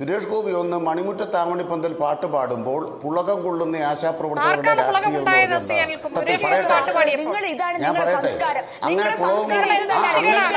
സുരേഷ് ഗോപി ഒന്ന് മണിമുറ്റത്താമണി പന്തൽ പാട്ട് പാടുമ്പോൾ പുളകം കൊള്ളുന്ന ആശാപ്രവർത്തകരുടെ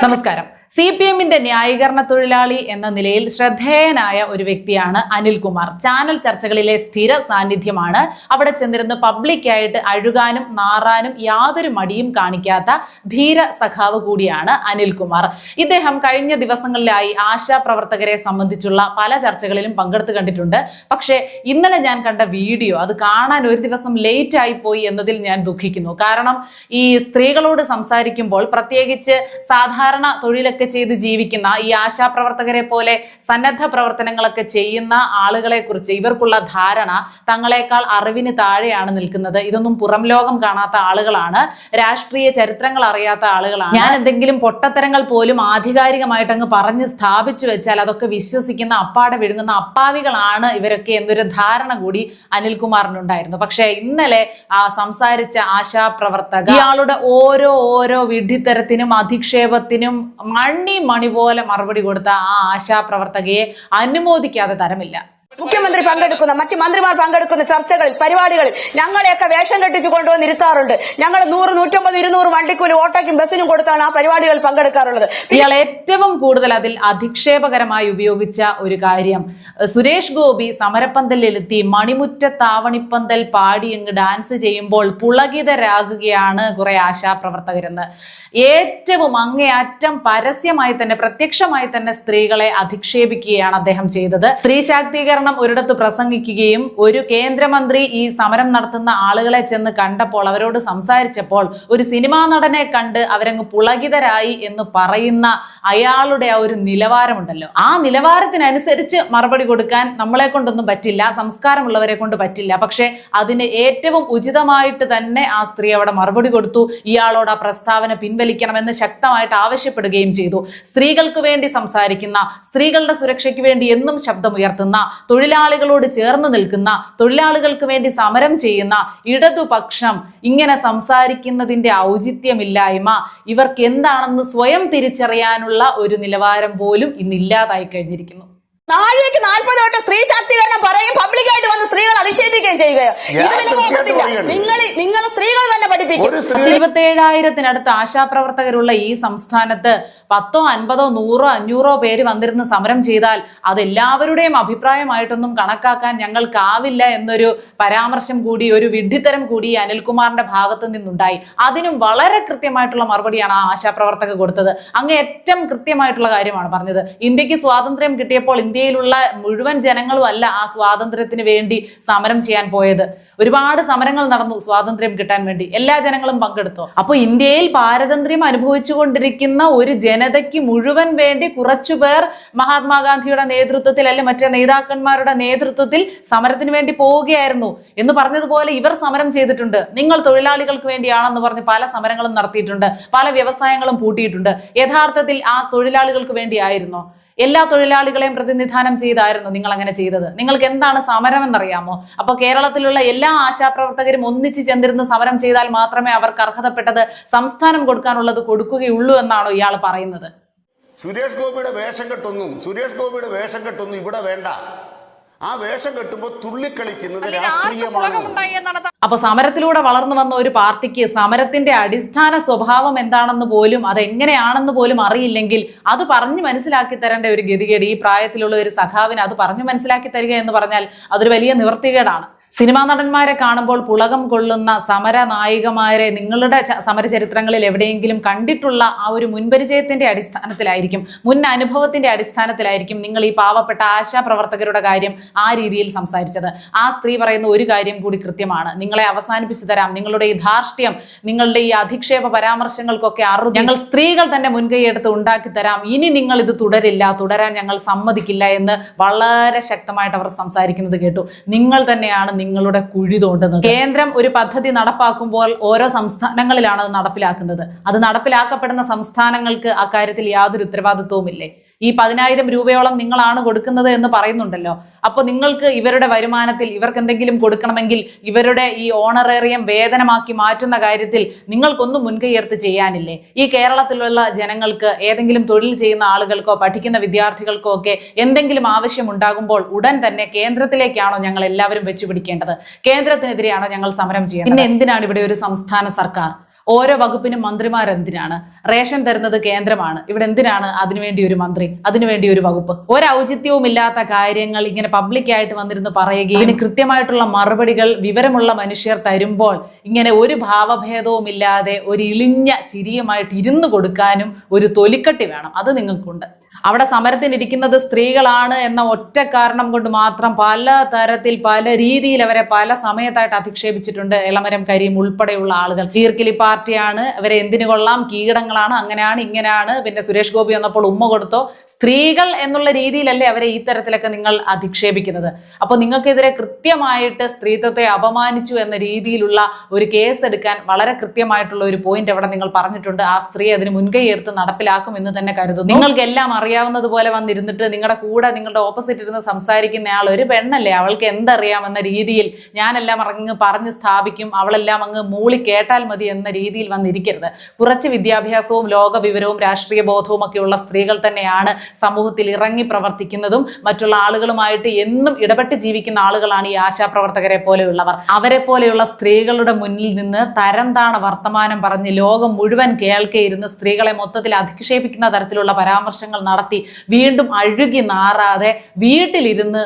നമസ്കാരം സി പി എമ്മിന്റെ ന്യായീകരണ തൊഴിലാളി എന്ന നിലയിൽ ശ്രദ്ധേയനായ ഒരു വ്യക്തിയാണ് അനിൽകുമാർ. ചാനൽ ചർച്ചകളിലെ സ്ഥിര സാന്നിധ്യമാണ് അവിടെ ചെന്നിരുന്ന് പബ്ലിക്കായിട്ട് അഴുകാനും നാറാനും യാതൊരു മടിയും കാണിക്കാത്ത ധീര സഖാവ് കൂടിയാണ് അനിൽകുമാർ. ഇദ്ദേഹം കഴിഞ്ഞ ദിവസങ്ങളിലായി ആശാ പ്രവർത്തകരെ സംബന്ധിച്ചുള്ള പല ചർച്ചകളിലും പങ്കെടുത്ത് കണ്ടിട്ടുണ്ട്. പക്ഷേ ഇന്നലെ ഞാൻ കണ്ട വീഡിയോ അത് കാണാൻ ഒരു ദിവസം ലേറ്റ് ആയി പോയി എന്നതിൽ ഞാൻ ദുഃഖിക്കുന്നു. കാരണം ഈ സ്ത്രീകളോട് സംസാരിക്കുമ്പോൾ പ്രത്യേകിച്ച് സാധാരണ തൊഴിലൊക്കെ ചെയ്ത് ജീവിക്കുന്ന ഈ ആശാപ്രവർത്തകരെ പോലെ സന്നദ്ധ പ്രവർത്തനങ്ങളൊക്കെ ചെയ്യുന്ന ആളുകളെ കുറിച്ച് ഇവർക്കുള്ള ധാരണ തങ്ങളെക്കാൾ അറിവിന് താഴെയാണ് നിൽക്കുന്നത്. ഇതൊന്നും പുറം ലോകം കാണാത്ത ആളുകളാണ്. രാഷ്ട്രീയ ചരിത്രങ്ങൾ അറിയാത്ത ആളുകളാണ്. ഞാൻ എന്തെങ്കിലും പൊട്ടത്തരങ്ങൾ പോലും ആധികാരികമായിട്ട് അങ്ങ് പറഞ്ഞ് സ്ഥാപിച്ചു വെച്ചാൽ അതൊക്കെ വിശ്വസിക്കുന്ന അപ്പാടെ വിഴുങ്ങുന്ന അപ്പാവികളാണ് ഇവരൊക്കെ എന്നൊരു ധാരണ കൂടി അനിൽകുമാറിനുണ്ടായിരുന്നു. പക്ഷേ ഇന്നലെ ആ സംസാരിച്ച ആശാപ്രവർത്തക ഇയാളുടെ ഓരോ ഓരോ വിഡ്ഢിത്തരത്തിനും അധിക്ഷേപത്തിനും മണി മണി പോലെ മറുപടി കൊടുത്ത ആ ആശാപ്രവർത്തകയെ അനുമോദിക്കാതെ തരമില്ല. മുഖ്യമന്ത്രി പങ്കെടുക്കുന്ന മറ്റ് മന്ത്രിമാർ പങ്കെടുക്കുന്ന ചർച്ചകളിൽ പരിപാടികളിൽ ഞങ്ങളെയൊക്കെ വേഷം കെട്ടിച്ചു കൊണ്ടുവന്ന് ഇരുത്താറുണ്ട്. ഞങ്ങൾ നൂറ് നൂറ്റമ്പത് ഇരുന്നൂറ് വണ്ടിക്കൂലി ഓട്ടോയ്ക്കും ബസ്സിനും കൊടുത്താണ് ആ പരിപാടികൾ പങ്കെടുക്കാറുള്ളത്. ഇയാൾ ഏറ്റവും കൂടുതൽ അതിൽ അധിക്ഷേപകരമായി ഉപയോഗിച്ച ഒരു കാര്യം. സുരേഷ് ഗോപി സമരപ്പന്തലിലെത്തി മണിമുറ്റ താവണിപ്പന്തൽ പാടി അങ്ങ് ഡാൻസ് ചെയ്യുമ്പോൾ പുളകിതരാകുകയാണ് കുറെ ആശാപ്രവർത്തകരെന്ന്. ഏറ്റവും അങ്ങേയറ്റം പരസ്യമായി തന്നെ പ്രത്യക്ഷമായി തന്നെ സ്ത്രീകളെ അധിക്ഷേപിക്കുകയാണ് അദ്ദേഹം ചെയ്തത്. സ്ത്രീ ശാക്തീകരണം ഒരിടത്ത് പ്രസംഗിക്കുകയും ഒരു കേന്ദ്രമന്ത്രി ഈ സമരം നടത്തുന്ന ആളുകളെ ചെന്ന് കണ്ടപ്പോൾ അവരോട് സംസാരിച്ചപ്പോൾ ഒരു സിനിമാ നടനെ കണ്ട് അവരങ്ങ് പുളകിതരായി എന്ന് പറയുന്ന അയാളുടെ ആ ഒരു നിലവാരമുണ്ടല്ലോ. ആ നിലവാരത്തിനനുസരിച്ച് മറുപടി കൊടുക്കാൻ നമ്മളെ കൊണ്ടൊന്നും പറ്റില്ല സംസ്കാരമുള്ളവരെ കൊണ്ട് പറ്റില്ല. പക്ഷെ അതിന് ഏറ്റവും ഉചിതമായിട്ട് തന്നെ ആ സ്ത്രീ അവിടെ മറുപടി കൊടുത്തു. ഇയാളോട് ആ പ്രസ്താവന പിൻവലിക്കണമെന്ന് ശക്തമായിട്ട് ആവശ്യപ്പെടുകയും ചെയ്തു. സ്ത്രീകൾക്ക് വേണ്ടി സംസാരിക്കുന്ന സ്ത്രീകളുടെ സുരക്ഷയ്ക്ക് വേണ്ടി എന്നും ശബ്ദമുയർത്തുന്ന തൊഴിലാളികളോട് ചേർന്ന് നിൽക്കുന്ന തൊഴിലാളികൾക്ക് വേണ്ടി സമരം ചെയ്യുന്ന ഇടതുപക്ഷം ഇങ്ങനെ സംസാരിക്കുന്നതിന്റെ ഔചിത്യമില്ലായ്മ ഇവർക്ക് എന്താണെന്ന് സ്വയം തിരിച്ചറിയാനുള്ള ഒരു നിലവാരം പോലും ഇന്നില്ലാതായി കഴിഞ്ഞിരിക്കുന്നു. നാളേക്ക് നാൽപ്പത് തൊട്ട് സ്ത്രീ ശാക്തീകരണം പറയും സ്ത്രീകൾ അധിക്ഷേപിക്കുകയും ചെയ്യുകയോ? നോക്കത്തില്ല. നിങ്ങൾ നിങ്ങൾ സ്ത്രീകൾ തന്നെ പഠിപ്പിക്കും. ഇരുപത്തേഴായിരത്തിനടുത്ത് ആശാപ്രവർത്തകരുള്ള ഈ സംസ്ഥാനത്ത് പത്തോ അൻപതോ നൂറോ അഞ്ഞൂറോ പേര് വന്നിരുന്ന് സമരം ചെയ്താൽ അതെല്ലാവരുടെയും അഭിപ്രായമായിട്ടൊന്നും കണക്കാക്കാൻ ഞങ്ങൾക്കാവില്ല എന്നൊരു പരാമർശം കൂടി ഒരു വിഡ്ഢിത്തരം കൂടി ഈ അനിൽകുമാറിന്റെ ഭാഗത്ത് നിന്നുണ്ടായി. അതിനും വളരെ കൃത്യമായിട്ടുള്ള മറുപടിയാണ് ആ ആശാപ്രവർത്തക കൊടുത്തത്. അങ്ങ് ഏറ്റവും കൃത്യമായിട്ടുള്ള കാര്യമാണ് പറഞ്ഞത്. ഇന്ത്യയ്ക്ക് സ്വാതന്ത്ര്യം കിട്ടിയപ്പോൾ ഇന്ത്യയിലുള്ള മുഴുവൻ ജനങ്ങളും അല്ല ആ സ്വാതന്ത്ര്യത്തിന് വേണ്ടി സമരം ചെയ്യാൻ പോയത്. ഒരുപാട് സമരങ്ങൾ നടന്നു സ്വാതന്ത്ര്യം കിട്ടാൻ വേണ്ടി. എല്ലാ ജനങ്ങളും പങ്കെടുത്തു. അപ്പൊ ഇന്ത്യയിൽ പാരതന്ത്ര്യം അനുഭവിച്ചുകൊണ്ടിരിക്കുന്ന ഒരു ജനതയ്ക്ക് മുഴുവൻ വേണ്ടി കുറച്ചുപേർ മഹാത്മാഗാന്ധിയുടെ നേതൃത്വത്തിൽ അല്ലെ മറ്റേ നേതാക്കന്മാരുടെ നേതൃത്വത്തിൽ സമരത്തിന് വേണ്ടി പോവുകയായിരുന്നു എന്ന് പറഞ്ഞതുപോലെ ഇവർ സമരം ചെയ്തിട്ടുണ്ട്. നിങ്ങൾ തൊഴിലാളികൾക്ക് വേണ്ടിയാണെന്ന് പറഞ്ഞ് പല സമരങ്ങളും നടത്തിയിട്ടുണ്ട്. പല വ്യവസായങ്ങളും പൂട്ടിയിട്ടുണ്ട്. യഥാർത്ഥത്തിൽ ആ തൊഴിലാളികൾക്ക് വേണ്ടിയായിരുന്നോ. എല്ലാ തൊഴിലാളികളെയും പ്രതിനിധാനം ചെയ്തായിരുന്നു നിങ്ങൾ അങ്ങനെ ചെയ്തത്. നിങ്ങൾക്ക് എന്താണ് സമരം എന്നറിയാമോ അപ്പൊ കേരളത്തിലുള്ള എല്ലാ ആശാപ്രവർത്തകരും ഒന്നിച്ച് ചെന്നിരുന്ന് സമരം ചെയ്താൽ മാത്രമേ അവർക്ക് അർഹതപ്പെട്ടത് സംസ്ഥാനം കൊടുക്കാനുള്ളത് കൊടുക്കുകയുള്ളൂ എന്നാണോ ഇയാൾ പറയുന്നത്? സുരേഷ് ഗോപിയുടെ വേഷം കെട്ടൊന്നും സുരേഷ് ഗോപിയുടെ വേഷം കെട്ടൊന്നും ഇവിടെ വേണ്ട. ആ വേഷം കെട്ടുമ്പോൾ തുള്ളിക്കളിക്കുന്നത് രാഷ്ട്രീയമാണ്. അപ്പൊ സമരത്തിലൂടെ വളർന്നു വന്ന ഒരു പാർട്ടിക്ക് സമരത്തിന്റെ അടിസ്ഥാന സ്വഭാവം എന്താണെന്ന് പോലും അത് എങ്ങനെയാണെന്ന് പോലും അറിയില്ലെങ്കിൽ അത് പറഞ്ഞു മനസ്സിലാക്കി തരേണ്ട ഒരു ഗതികേട് ഈ പ്രായത്തിലുള്ള ഒരു സഖാവിന് അത് പറഞ്ഞു മനസ്സിലാക്കി തരിക എന്ന് പറഞ്ഞാൽ അതൊരു വലിയ നിവർത്തികേടാണ്. സിനിമാ നടന്മാരെ കാണുമ്പോൾ പുളകം കൊള്ളുന്ന സമര നായികമാരെ നിങ്ങളുടെ സമരചരിത്രങ്ങളിൽ സമര ചരിത്രങ്ങളിൽ എവിടെയെങ്കിലും കണ്ടിട്ടുള്ള ആ ഒരു മുൻപരിചയത്തിന്റെ അടിസ്ഥാനത്തിലായിരിക്കും മുൻ അനുഭവത്തിന്റെ അടിസ്ഥാനത്തിലായിരിക്കും നിങ്ങൾ ഈ പാവപ്പെട്ട ആശാ പ്രവർത്തകരുടെ കാര്യം ആ രീതിയിൽ സംസാരിച്ചത്. ആ സ്ത്രീ പറയുന്ന ഒരു കാര്യം കൂടി കൃത്യമാണ്. നിങ്ങളെ അവസാനിപ്പിച്ചു തരാം. നിങ്ങളുടെ ഈ ധാർഷ്ട്യം നിങ്ങളുടെ ഈ അധിക്ഷേപ പരാമർശങ്ങൾക്കൊക്കെ അറു ഞങ്ങൾ സ്ത്രീകൾ തന്നെ മുൻകൈയെടുത്ത് ഉണ്ടാക്കി തരാം. ഇനി നിങ്ങൾ ഇത് തുടരില്ല. തുടരാൻ ഞങ്ങൾ സമ്മതിക്കില്ല എന്ന് വളരെ ശക്തമായിട്ട് അവർ സംസാരിക്കുന്നത് കേട്ടു. നിങ്ങൾ തന്നെയാണ് നിങ്ങളുടെ കുഴി തോണ്ടുന്നത്? കേന്ദ്രം ഒരു പദ്ധതി നടപ്പാക്കുമ്പോൾ ഓരോ സംസ്ഥാനങ്ങളിലാണ് അത് നടപ്പിലാക്കുന്നത്. അത് നടപ്പിലാക്കപ്പെടുന്ന സംസ്ഥാനങ്ങൾക്ക് അക്കാര്യത്തിൽ യാതൊരു ഉത്തരവാദിത്വവുമില്ലേ? ഈ പതിനായിരം രൂപയോളം നിങ്ങളാണ് കൊടുക്കുന്നത് എന്ന് പറയുന്നുണ്ടല്ലോ. അപ്പോൾ നിങ്ങൾക്ക് ഇവരുടെ വരുമാനത്തിൽ ഇവർക്ക് എന്തെങ്കിലും കൊടുക്കണമെങ്കിൽ ഇവരുടെ ഈ ഓണറേറിയം വേതനമാക്കി മാറ്റുന്ന കാര്യത്തിൽ നിങ്ങൾക്കൊന്നും മുൻകൈയെടുത്ത് ചെയ്യാനില്ലേ? ഈ കേരളത്തിലുള്ള ജനങ്ങൾക്ക് ഏതെങ്കിലും തൊഴിൽ ചെയ്യുന്ന ആളുകൾക്കോ പഠിക്കുന്ന വിദ്യാർത്ഥികൾക്കോ ഒക്കെ എന്തെങ്കിലും ആവശ്യമുണ്ടാകുമ്പോൾ ഉടൻ തന്നെ കേന്ദ്രത്തിലേക്കാണോ ഞങ്ങൾ എല്ലാവരും വെച്ചുപിടിക്കേണ്ടത്? കേന്ദ്രത്തിനെതിരെയാണോ ഞങ്ങൾ സമരം ചെയ്യുന്നത് പിന്നെ എന്തിനാണ് ഇവിടെ ഒരു സംസ്ഥാന സർക്കാർ? ഓരോ വകുപ്പിനും മന്ത്രിമാർ എന്തിനാണ്? റേഷൻ തരുന്നത് കേന്ദ്രമാണ്. ഇവിടെ എന്തിനാണ് അതിനുവേണ്ടി ഒരു മന്ത്രി അതിനുവേണ്ടി ഒരു വകുപ്പ്? ഒരു ഔചിത്യവും ഇല്ലാത്ത കാര്യങ്ങൾ ഇങ്ങനെ പബ്ലിക്കായിട്ട് വന്നിരുന്നു പറയുകയും ഇതിന് കൃത്യമായിട്ടുള്ള മറുപടികൾ വിവരമുള്ള മനുഷ്യർ തരുമ്പോൾ ഇങ്ങനെ ഒരു ഭാവഭേദവും ഇല്ലാതെ ഒരു ഇളിഞ്ഞ ചിരിയുമായിട്ട് ഇരുന്ന് കൊടുക്കാനും ഒരു തൊലിക്കട്ടി വേണം. അത് നിങ്ങൾക്കുണ്ട്. അവിടെ സമരത്തിനിരിക്കുന്നത് സ്ത്രീകളാണ് എന്ന ഒറ്റ കാരണം കൊണ്ട് മാത്രം പല തരത്തിൽ പല രീതിയിൽ അവരെ പല സമയത്തായിട്ട് അധിക്ഷേപിച്ചിട്ടുണ്ട്. ഇളമരം കരീം ഉൾപ്പെടെയുള്ള ആളുകൾ. ഈർക്കിലി പാർട്ടിയാണ്. അവരെ എന്തിനു കൊള്ളാം? കീടങ്ങളാണ് അങ്ങനെയാണ് ഇങ്ങനെയാണ്. പിന്നെ സുരേഷ് ഗോപി വന്നപ്പോൾ ഉമ്മ കൊടുത്തോ? സ്ത്രീകൾ എന്നുള്ള രീതിയിലല്ലേ അവരെ ഈ തരത്തിലൊക്കെ നിങ്ങൾ അധിക്ഷേപിക്കുന്നത്. അപ്പോൾ നിങ്ങൾക്കെതിരെ കൃത്യമായിട്ട് സ്ത്രീത്വത്തെ അപമാനിച്ചു എന്ന രീതിയിലുള്ള ഒരു കേസ് എടുക്കാൻ വളരെ കൃത്യമായിട്ടുള്ള ഒരു പോയിന്റ് അവിടെ നിങ്ങൾ പറഞ്ഞിട്ടുണ്ട്. ആ സ്ത്രീ അതിന് മുൻകൈ എടുത്ത് നടപ്പിലാക്കും എന്ന് തന്നെ കരുതുന്നു. നിങ്ങൾക്ക് എല്ലാം അറിയാവുന്നത് പോലെ വന്നിരുന്നിട്ട് നിങ്ങളുടെ കൂടെ നിങ്ങളുടെ ഓപ്പോസിറ്റ് ഇരുന്ന് സംസാരിക്കുന്ന ആൾ ഒരു പെണ്ണല്ലേ? അവൾക്ക് എന്തറിയാമെന്ന രീതിയിൽ ഞാനെല്ലാം അങ്ങ് പറഞ്ഞ് സ്ഥാപിക്കും അവളെല്ലാം അങ്ങ് മൂളി കേട്ടാൽ മതി എന്ന രീതിയിൽ വന്നിരിക്കരുത്. കുറച്ച് വിദ്യാഭ്യാസവും ലോകവിവരവും രാഷ്ട്രീയ ബോധവും ഒക്കെയുള്ള സ്ത്രീകൾ തന്നെയാണ് സമൂഹത്തിൽ ഇറങ്ങി പ്രവർത്തിക്കുന്നതും മറ്റുള്ള ആളുകളുമായിട്ട് എന്നും ഇടപെട്ട് ജീവിക്കുന്ന ആളുകളാണ് ഈ ആശാപ്രവർത്തകരെ പോലെയുള്ളവർ. അവരെ പോലെയുള്ള സ്ത്രീകളുടെ മുന്നിൽ നിന്ന് തരം താണ വർത്തമാനം പറഞ്ഞ് ലോകം മുഴുവൻ കേൾക്കെ ഇരുന്ന് സ്ത്രീകളെ മൊത്തത്തിൽ അധിക്ഷേപിക്കുന്ന തരത്തിലുള്ള പരാമർശങ്ങൾ നടത്തി വീണ്ടും അഴുകി നാറാതെ വീട്ടിലിരുന്ന്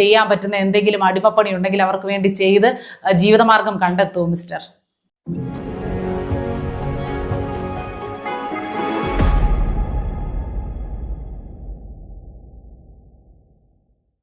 ചെയ്യാൻ പറ്റുന്ന എന്തെങ്കിലും അടിമപ്പണി ഉണ്ടെങ്കിൽ അവർക്ക് വേണ്ടി ചെയ്ത് ജീവിതമാർഗം കണ്ടെത്തൂ മിസ്റ്റർ.